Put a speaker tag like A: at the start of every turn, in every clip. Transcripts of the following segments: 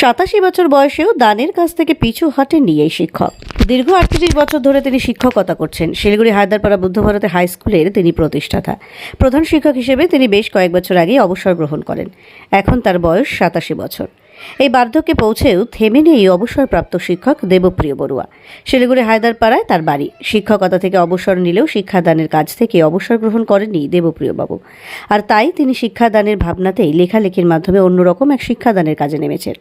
A: সাতাশি বছর বয়সেও দানের কাছ থেকে পিছু হাটেননি এই শিক্ষক। দীর্ঘ আটত্রিশ বছর ধরে তিনি শিক্ষকতা করছেন। শিলিগুড়ি হায়দারপাড়া বুদ্ধ ভারতে হাই স্কুলের তিনি প্রতিষ্ঠাতা। প্রধান শিক্ষক হিসেবে তিনি বেশ কয়েক বছর আগে অবসর গ্রহণ করেন। এখন তার বয়স সাতাশি বছর। এই বার্ধক্যে পৌঁছেও থেমে নেই অবসরপ্রাপ্ত শিক্ষক দেবপ্রিয় বড়ুয়া। শিলিগুড়ি হায়দারপাড়ায় তার বাড়ি। শিক্ষকতা থেকে অবসর নিলেও শিক্ষাদানের কাজ থেকে অবসর গ্রহণ করেননি দেবপ্রিয়বাবু। আর তাই তিনি শিক্ষাদানের ভাবনাতেই লেখালেখির মাধ্যমে অন্যরকম এক শিক্ষাদানের কাজে নেমেছেন।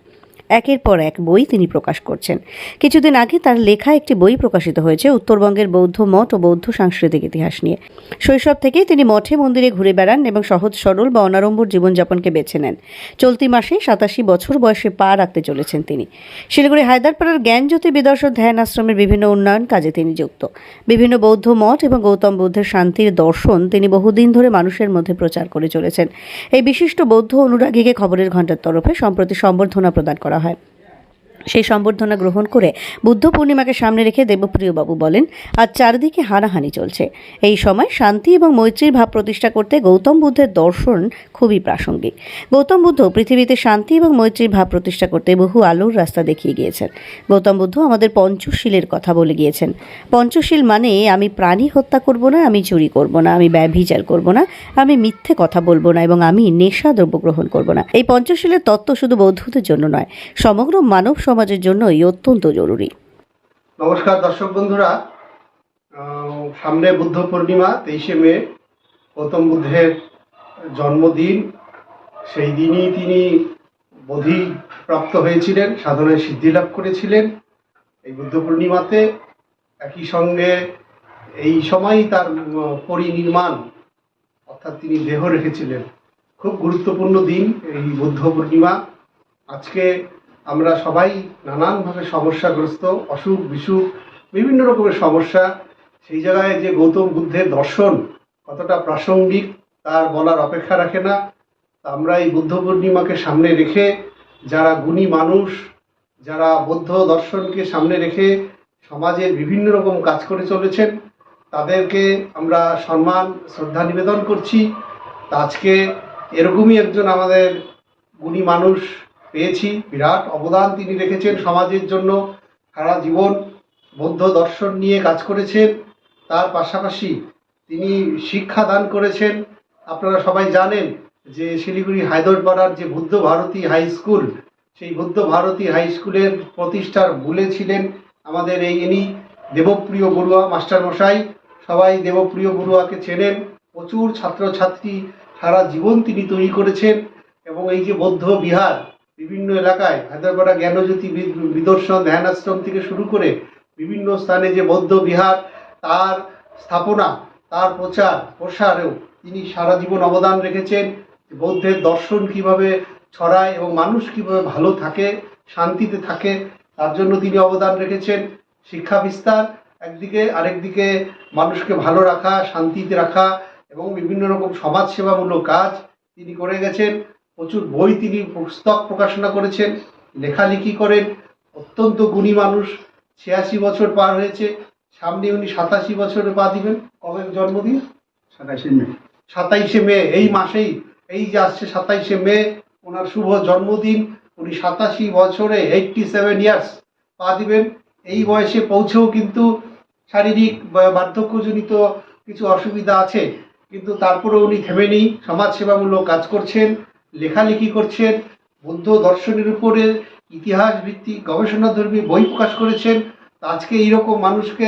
A: একের পর এক বই তিনি প্রকাশ করছেন। কিছুদিন আগে তার লেখা একটি বই প্রকাশিত হয়েছে উত্তরবঙ্গের বৌদ্ধ মঠ ও বৌদ্ধ সাংস্কৃতিক ইতিহাস নিয়ে। শৈশব থেকেই তিনি মঠে মন্দিরে ঘুরে বেড়ান এবং সহজ সরল বা অনারম্বর জীবনযাপনকে বেছে নেন। চলতি মাসে সাতাশি বছর বয়সে পা রাখতে চলেছেন তিনি। শিলিগুড়ি হায়দারপাড়ার জ্ঞানজ্যোতি বিদর্শন ধ্যান আশ্রমের বিভিন্ন উন্নয়ন কাজে তিনি যুক্ত। বিভিন্ন বৌদ্ধ মঠ এবং গৌতম বুদ্ধের শান্তির দর্শন তিনি বহুদিন ধরে মানুষের মধ্যে প্রচার করে চলেছেন। এই বিশিষ্ট বৌদ্ধ অনুরাগীকে খবরের ঘণ্টার তরফে সম্প্রতি সম্বর্ধনা প্রদান করা হয় সেই সম্বর্ধনা গ্রহণ করে বুদ্ধ পূর্ণিমাকে সামনে রেখে দেবপ্রিয়বাবু বলেন, আজ চারদিকে হানাহানি চলছে। এই সময় শান্তি এবং মৈত্রীর ভাব প্রতিষ্ঠা করতে গৌতম বুদ্ধের দর্শন খুবই প্রাসঙ্গিক। গৌতম বুদ্ধ পৃথিবীতে শান্তি এবং মৈত্রীর ভাব প্রতিষ্ঠা করতে বহু আলোর রাস্তা দেখিয়ে গিয়েছেন। গৌতম বুদ্ধ আমাদের পঞ্চশীলের কথা বলে গিয়েছেন। পঞ্চশীল মানে আমি প্রাণী হত্যা করব না, আমি চুরি করব না, আমি ব্যভিচার করব না, আমি মিথ্যে কথা বলব না এবং আমি নেশা দ্রব্য গ্রহণ করব না। এই পঞ্চশীলের তত্ত্ব শুধু বৌদ্ধদের জন্য নয়, সমগ্র মানব সমাজের জন্যই অত্যন্ত জরুরি।
B: নমস্কার দর্শক বন্ধুরা। সামনে বুদ্ধ পূর্ণিমা, তেইশে মে গৌতম বুদ্ধের জন্মদিন। সেই দিনই তিনি বোধি প্রাপ্ত হয়েছিলেন, সাধনায় সিদ্ধি লাভ করেছিলেন এই বুদ্ধ পূর্ণিমাতে। একই সঙ্গে এই সময়ই তার পরিনির্মাণ, অর্থাৎ তিনি দেহ রেখেছিলেন। খুব গুরুত্বপূর্ণ দিন এই বুদ্ধ পূর্ণিমা। আজকে আমরা সবাই নানানভাবে সমস্যাগ্রস্ত, অসুখ, বিসুখ, বিভিন্ন রকমের সমস্যা। সেই জায়গায় যে গৌতম বুদ্ধের দর্শন কতটা প্রাসঙ্গিক, তার বলার অপেক্ষা রাখে না। আমরা এই বুদ্ধ পূর্ণিমাকে সামনে রেখে, যারা গুণী মানুষ, যারা বৌদ্ধ দর্শনকে সামনে রেখে সমাজের বিভিন্ন রকম কাজ করে চলেছেন, তাদেরকে আমরা সম্মান, শ্রদ্ধা নিবেদন করছি। আজকে এরকমই একজন আমাদের গুণী মানুষ পেয়েছি, বিরাট অবদান তিনি রেখেছেন সমাজের জন্য। সারা জীবন বৌদ্ধ দর্শন নিয়ে কাজ করেছেন। তার পাশাপাশি তিনি শিক্ষা দান করেছেন। আপনারা সবাই জানেন যে শিলিগুড়ি হায়দরপাড়ার যে বুদ্ধ ভারতী হাই স্কুল, সেই বুদ্ধ ভারতী হাই স্কুলের প্রতিষ্ঠার মূলে ছিলেন আমাদের এই ইনি দেবপ্রিয় বড়ুয়া মাস্টারমশাই সবাই দেবপ্রিয় বড়ুয়াকে চেনেন। প্রচুর ছাত্রছাত্রী সারা জীবন তিনি তৈরি করেছেন এবং এই যে বৌদ্ধ বিহার বিভিন্ন এলাকায় হায়দ্রাবাদা জ্ঞানজ্যোতি বিদর্শন ধ্যান আশ্রম থেকে শুরু করে বিভিন্ন স্থানে যে বৌদ্ধ বিহার, তার স্থাপনা, তার প্রচার, প্রসারেও তিনি সারা জীবন অবদান রেখেছেন। বৌদ্ধের দর্শন কীভাবে ছড়ায় এবং মানুষ কীভাবে ভালো থাকে, শান্তিতে থাকে, তার জন্য তিনি অবদান রেখেছেন। শিক্ষা বিস্তার, একদিকে আরেকদিকে মানুষকে ভালো রাখা, শান্তিতে রাখা এবং বিভিন্ন রকম সমাজসেবামূলক কাজ তিনি করে গেছেন। প্রচুর বই তিনি পুস্তক প্রকাশনা করেছেন লেখালেখি করেন অত্যন্ত গুণী মানুষ ছিয়াশি বছর পার হয়েছে সামনে উনি সাতাশি বছরে পা দিবেন কবে জন্মদিন
C: সাতাশে মে।
B: সাতাইশে মে এই মাসেই এই যে আসছে সাতাইশে মে ওনার শুভ জন্মদিন উনি সাতাশি বছরে এইটটি সেভেন ইয়ার্স পা দিবেন এই বয়সে পৌঁছেও কিন্তু শারীরিক বার্ধক্যজনিত কিছু অসুবিধা আছে কিন্তু তারপরে উনি থেমে নেই সমাজসেবামূলক কাজ করছেন লেখালেখি করছেন, বৌদ্ধ দর্শনের উপরে ইতিহাস ভিত্তিক গবেষণাধর্মী বই প্রকাশ করেছেন আজকে এইরকম মানুষকে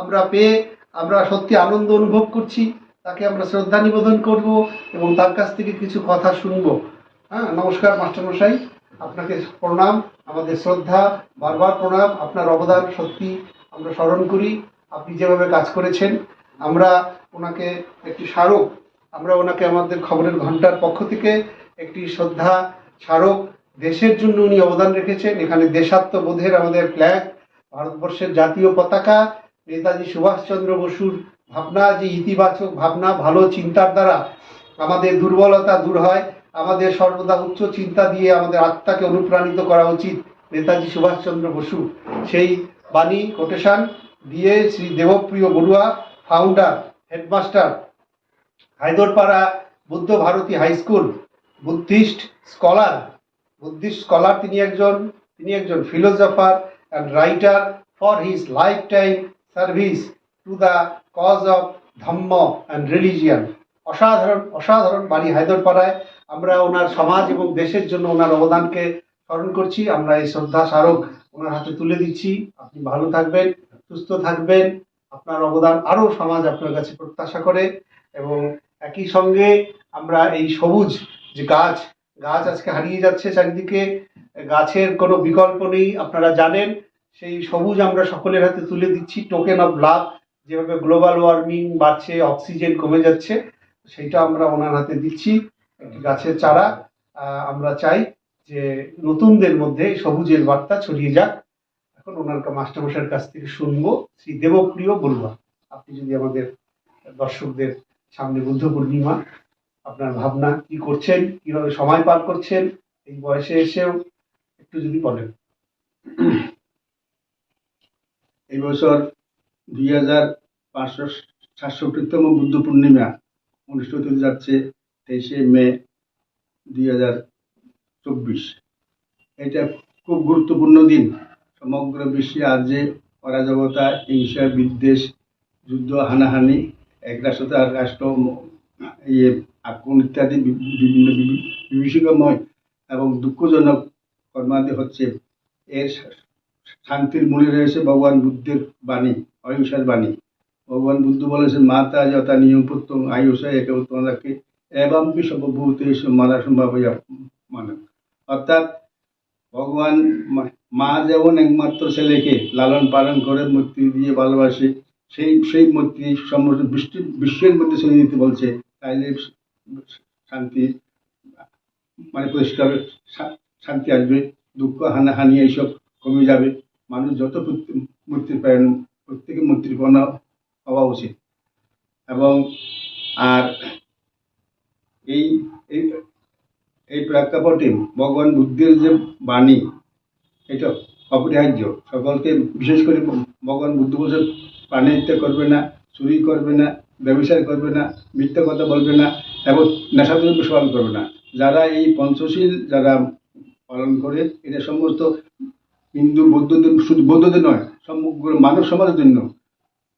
B: আমরা পেয়ে আমরা সত্যি আনন্দ অনুভব করছি, তাকে আমরা শ্রদ্ধা নিবেদন করব এবং তার কাছ থেকে কিছু কথা শুনব। হ্যাঁ নমস্কার মাস্টারমশাই, আপনাকে প্রণাম, আমাদের শ্রদ্ধা, বারবার প্রণাম, আপনার অবদান সত্যি আমরা স্মরণ করি, আপনি যেভাবে কাজ করেছেন, আমরা ওনাকে একটি স্মারক আমরা ওনাকে আমাদের খবরের ঘণ্টার পক্ষ থেকে একটি শ্রদ্ধা স্মারক দেশের জন্য উনি অবদান রেখেছেন। এখানে দেশাত্মবোধের আমাদের ফ্ল্যাগ ভারতবর্ষের জাতীয় পতাকা, নেতাজি সুভাষচন্দ্র বসুর ভাবনা যে ইতিবাচক ভাবনা, ভালো চিন্তার দ্বারা আমাদের দুর্বলতা দূর হয়, আমাদের সর্বদা উচ্চ চিন্তা দিয়ে আমাদের আত্মাকে অনুপ্রাণিত করা উচিত নেতাজি সুভাষচন্দ্র বসু। সেই বাণী কোটেশন দিয়ে Shri Debpriya Barua founder headmaster Haidarpara Buddha Bharati high school, Buddhist scholar Buddhist scholar তিনি একজন তিনি একজন philosopher and writer for his life time service to the cause of Dhamma and religion অসাধারণ অসাধারণ বাড়ি হায়দরপাড়ায়। আমরা ওনার সমাজ এবং দেশের জন্য ওনার অবদানকে স্মরণ করছি। আমরা এই শ্রদ্ধা স্মারক ওনার হাতে তুলে দিচ্ছি। আপনি ভালো থাকবেন, সুস্থ থাকবেন। আপনার অবদান আরও সমাজ আপনার কাছে প্রত্যাশা করে এবং একই সঙ্গে আমরা এই সবুজ যে গাছ গাছ আজকে হারিয়ে যাচ্ছে চারিদিকে, গাছের কোনো বিকল্প নেই, আপনারা জানেন, সেই সবুজ আমরা সকলের হাতে তুলে দিচ্ছি টোকেন অফ লাভ যেভাবে গ্লোবাল ওয়ার্মিং বাড়ছে অক্সিজেন কমে যাচ্ছে, সেইটা আমরা ওনার হাতে দিচ্ছি গাছের চারা। আমরা চাই যে নতুনদের মধ্যে সবুজের বার্তা ছড়িয়ে যাক। এখন ওনার মাস্টারমশাইয়ের কাছ থেকে শুনব, শ্রী দেবপ্রিয় বলুয়া, আপনি যদি আমাদের দর্শকদের সামনে বুদ্ধ পূর্ণিমা। আপনার ভাবনা, কি করছেন, কীভাবে সময় পার করছেন, এই বয়সে এসেও একটু যদি বলেন।
C: এই বছর দুই হাজার পাঁচশো সাতষট্টিতম বুদ্ধ পূর্ণিমা অনুষ্ঠিত হতে যাচ্ছে তেইশে মে দুই হাজার চব্বিশ। এটা খুব গুরুত্বপূর্ণ দিন। সমগ্র বিশ্বে আজ যে অরাজকতা হিংসা, বিদ্বেষ, যুদ্ধ, হানাহানি এক রাষ্ট্র তার রাষ্ট্র ইয়ে আক্রমণ ইত্যাদি বিভিন্ন বিভি- বিভীষিকাময় এবং দুঃখজনক কর্মাদি হচ্ছে এর শান্তির মূলে রয়েছে ভগবান বুদ্ধের বাণী, অহিংসার বাণী। ভগবান বুদ্ধ বলেছেন, মাতা যথা নিয়ম পুত্তম আয়ুষা একে উত্তমাকে এবং সর্বভূত মারা সম্ভব মানে। অর্থাৎ ভগবান মা যেমন একমাত্র ছেলেকে লালন পালন করে মূর্তি দিয়ে ভালোবাসে সেই সেই মূর্তি বিশ্বের মধ্যে ছড়িয়ে দিতে বলছে, তাইলে শান্তি মানে পরিষ্কার শান্তি আসবে, দুঃখ হানাহানি এইসব কমে যাবে। মানুষ যত মূর্তির প্রায়ণ প্রত্যেকে মূর্তির হওয়া উচিত। এবং আর এই- এই প্রেক্ষাপটে ভগবান বুদ্ধের যে বাণী, এটা অপরিহার্য। সকলকে বিশেষ করে ভগবান বুদ্ধ বলছে প্রাণী হত্যা করবে না, চুরি করবে না ব্যবসায় করবে না, মিথ্যা কথা বলবে না এবং নেশাদ্রব্য সেবন করবে না। যারা এই পঞ্চশীল যারা পালন করে এটা সমস্ত হিন্দু বৌদ্ধদের, শুধু বৌদ্ধদের নয়, সমগ্র মানব সমাজের জন্য।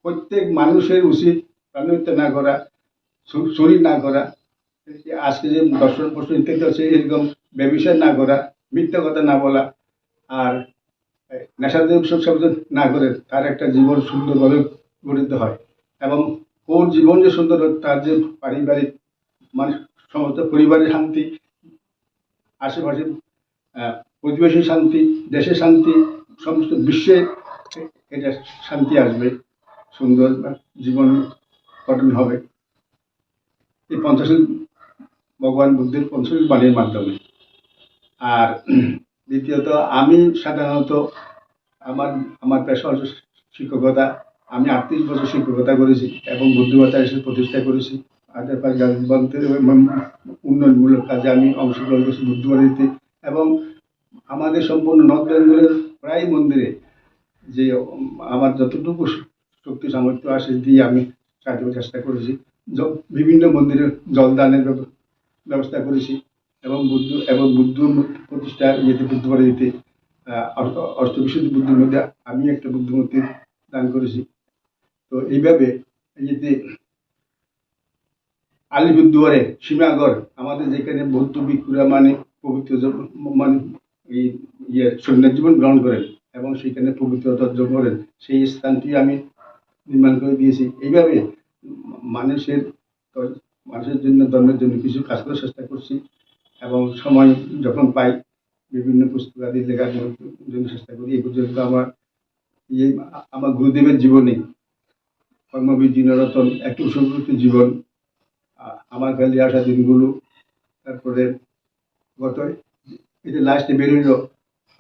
C: প্রত্যেক মানুষের উচিত প্রাণহত্যা না করা চুরি না করা। আজকে যে দর্শন প্রশ্ন ইত্যাদি আছে, এরকম ব্যবসায় না করা, মিথ্যা কথা না বলা, আর নেশাদেব সব শব্দ না করে তার একটা জীবন সুন্দরভাবে গঠিত হয় এবং ওর জীবন যে সুন্দর তার যে পারিবারিক মানে সমস্ত পরিবারের শান্তি, আশেপাশে প্রতিবেশী শান্তি দেশে শান্তি, সমস্ত বিশ্বে এটা শান্তি আসবে, সুন্দর জীবন গঠন হবে। এই পঞ্চাশীল ভগবান বুদ্ধের পঞ্চশীল বাণীর মাধ্যমে। আর দ্বিতীয়ত, আমি সাধারণত আমার আমার পেশা হচ্ছে শিক্ষকতা। আমি আটত্রিশ বছর শিক্ষকতা করেছি এবং বুদ্ধিমত্তা এসে প্রতিষ্ঠা করেছি। আদারপাড় উন্নয়নমূলক কাজে আমি অংশগ্রহণ করেছি বুদ্ধিবাড়িতে এবং আমাদের সম্পূর্ণ নর্থ বেঙ্গলের প্রায় মন্দিরে যে, আমার যতটুকু শক্তি সামর্থ্য আসে দিয়ে আমি সাহায্য চেষ্টা করেছি। বিভিন্ন মন্দিরে জলদানের ব্যব- ব্যবস্থা করেছি। এবং বুদ্ধ এবং বুদ্ধ প্রতিষ্ঠা ইয়েতে বুদ্ধবাড়িতে অষ্টবিশুদ্ধ বুদ্ধের মধ্যে আমি একটা বুদ্ধমূর্তি দান করেছি। তো এইভাবে ইয়েতে আলিপুরদুয়ারে সীমাগড়, আমাদের যেখানে বৌদ্ধ ভিক্ষুরা মানে পবিত্র মানে ইয়ে সন্ন্যাস জীবন গ্রহণ করেন এবং সেখানে পবিত্রতা অর্জন করেন, সেই স্থানটি আমি নির্মাণ করে দিয়েছি। এইভাবে মানুষের মানুষের জন্য, ধর্মের জন্য কিছু কাজ করার চেষ্টা করছি। এবং সময় যখন পাই, বিভিন্ন পুস্তক আদি লেখার জন্য চেষ্টা করি। এই পর্যন্ত আমার ইয়ে আমার গুরুদেবের জীবনে কর্মবিধি নরতন একটু সুপ্রীত জীবন আমার ফেলে আসা দিনগুলো, তারপরে গত, এটা লাস্টে বেরোলো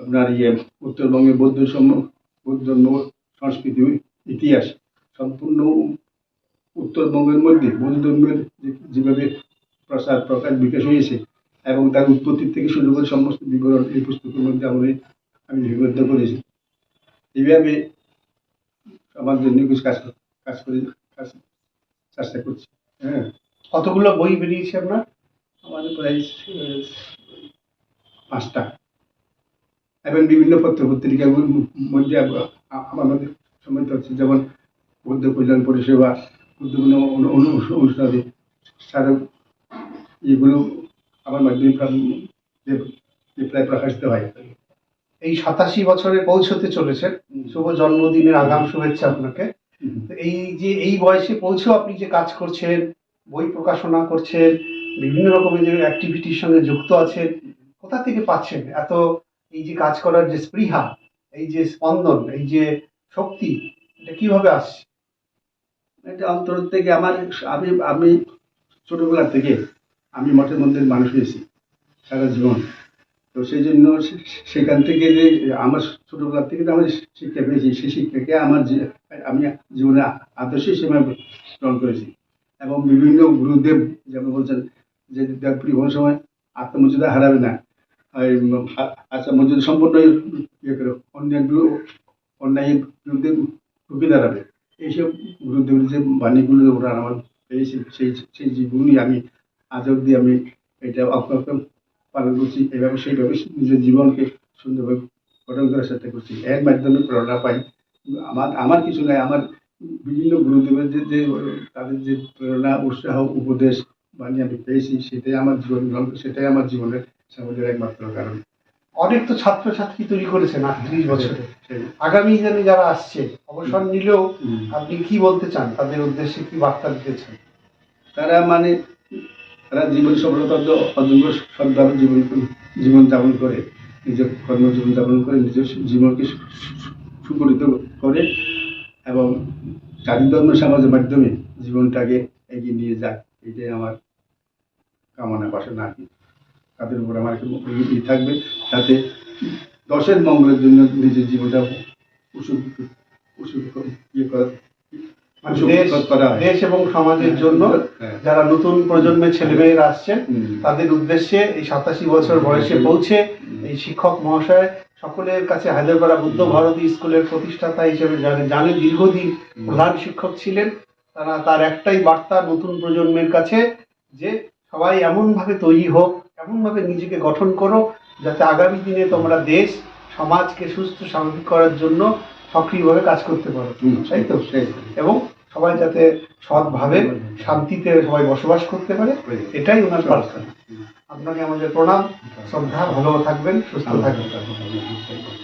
C: আপনার ইয়ে উত্তরবঙ্গে বৌদ্ধ সম বৌদ্ধ সংস্কৃতি ইতিহাস, সম্পূর্ণ উত্তরবঙ্গের মধ্যে, বৌদ্ধ ধর্মের যেভাবে প্রসার, প্রকাশ, বিকাশ হয়েছে এবং তার উৎপত্তি থেকে শুরু করে সমস্ত বিবরণ এই পুস্তকের মধ্যে আমি আমি লিপিবদ্ধ করেছি। এইভাবে আমার জন্য কিছু কাজ কাজ করে কাজ চেষ্টা করছি। হ্যাঁ।
B: কতগুলো বই বেরিয়েছে আপনার?
C: আমাদের প্রায় পাঁচটা। এবং বিভিন্ন পত্র পত্রিকার মধ্যে আমাদের সম্মিলিত হচ্ছে। যেমন বুদ্ধ কল্যাণ পরিষেবা অনু- অনুষ্ঠানে সারা এগুলো আমার মাধ্যমে প্রায়- যে- যে প্রায় প্রকাশিত হয়।
B: এই সাতাশি বছরে পৌঁছতে চলেছেন শুভ জন্মদিনের আগাম শুভেচ্ছা আপনাকে। তো এই যে এই বয়সে পৌঁছেও আপনি যে কাজ করছেন বই প্রকাশনা করছেন বিভিন্ন রকমের যে অ্যাক্টিভিটির সঙ্গে যুক্ত আছেন কোথা থেকে পাচ্ছেন? এত এই যে কাজ করার যে স্পৃহা এই যে স্পন্দন এই যে শক্তি এটা কীভাবে আসছে?
C: এটা অন্তর থেকে আমার আমি আমি ছোটবেলা থেকে আমি মঠের মন্দির মানুষ হয়েছি সারা জীবন। তো সেই জন্য সেখান থেকে যে আমার ছোটবেলা থেকে যে আমার শিক্ষা পেয়েছি। সেই শিক্ষাকে আমার আমি জীবনে আদর্শ হিসেবে গ্রহণ করেছি। এবং বিভিন্ন গুরুদেব যেমন বলছেন যে দেব পরিবহন সময় আত্মমর্যাদা হারাবে না। আচ্ছা মর্যাদা সম্পূর্ণ ইয়ে করে অন্যায়গুলো অন্যায়ের বিরুদ্ধে রুখে দাঁড়াবে। এইসব গুরুদেবের যে বাণীগুলো ওরা আমার পেয়েছি, সেই সেই জীবনই আমি আজ অব্দি আমি এটা অক্ষত পালন করছি এইভাবে সেইভাবে নিজের জীবনকে সুন্দরভাবে গঠন করার চেষ্টা করছি। এর মাধ্যমে প্রেরণা পাই। আমার আমার কিছু নাই আমার বিভিন্ন গুরুদেবের যে যে তাদের যে প্রেরণা উৎসাহ উপদেশ বাণী আমি পেয়েছি সেটাই আমার জীবন সেটাই আমার জীবনের সামনের একমাত্র কারণ।
B: অনেক তো ছাত্রছাত্রী তৈরি করেছেন আটত্রিশ বছরে।
C: সেই।
B: আগামী দিনে যারা আসছে অবসর নিলেও আপনি কি বলতে চান? তাদের উদ্দেশ্যে কি বার্তা দিতে চান?
C: তারা মানে তারা জীবন সফলতা করে সৎভাবে জীবন জীবন যাপন করে, নিজের কর্মজীবন যাপন করে, নিজের জীবনকে সুগঠিত করে এবং জাতি ধর্ম সমাজের মাধ্যমে জীবনটাকে এগিয়ে নিয়ে যায় এটাই আমার কামনা বাসনা আর কি। তাদের উপর আমার একটা থাকবে, যাতে দশের মঙ্গলের জন্য নিজের জীবনটা উসুল উসুল ইয়ে করা
B: দেশ
C: হয়।
B: দেশ এবং সমাজের জন্য
C: হ্যাঁ।
B: যারা নতুন প্রজন্মের ছেলেমেয়েরা আসছেন তাদের উদ্দেশ্যে এই সাতাশি বছর বয়সে পৌঁছে এই শিক্ষক মহাশয় সকলের কাছে হায়দ্রাবাদ বুদ্ধ ভারতী স্কুলের প্রতিষ্ঠাতা হিসেবে জানেন জানেন দীর্ঘদিন প্রধান শিক্ষক ছিলেন। তারা তার একটাই বার্তা নতুন প্রজন্মের কাছে যে সবাই এমনভাবে তৈরি হোক এমনভাবে নিজেকে গঠন করো যাতে আগামী দিনে তোমরা দেশ সমাজকে সুস্থ স্বাভাবিক করার জন্য সক্রিয়ভাবে কাজ করতে পারো। তাই তো?
C: সেই
B: এবং সবাই যাতে সৎভাবে শান্তিতে সবাই বসবাস করতে পারে এটাই ওনার প্রার্থনা। আপনাকে আমাদের প্রণাম শ্রদ্ধা ভালো থাকবেন সুস্থ
C: থাকবেন।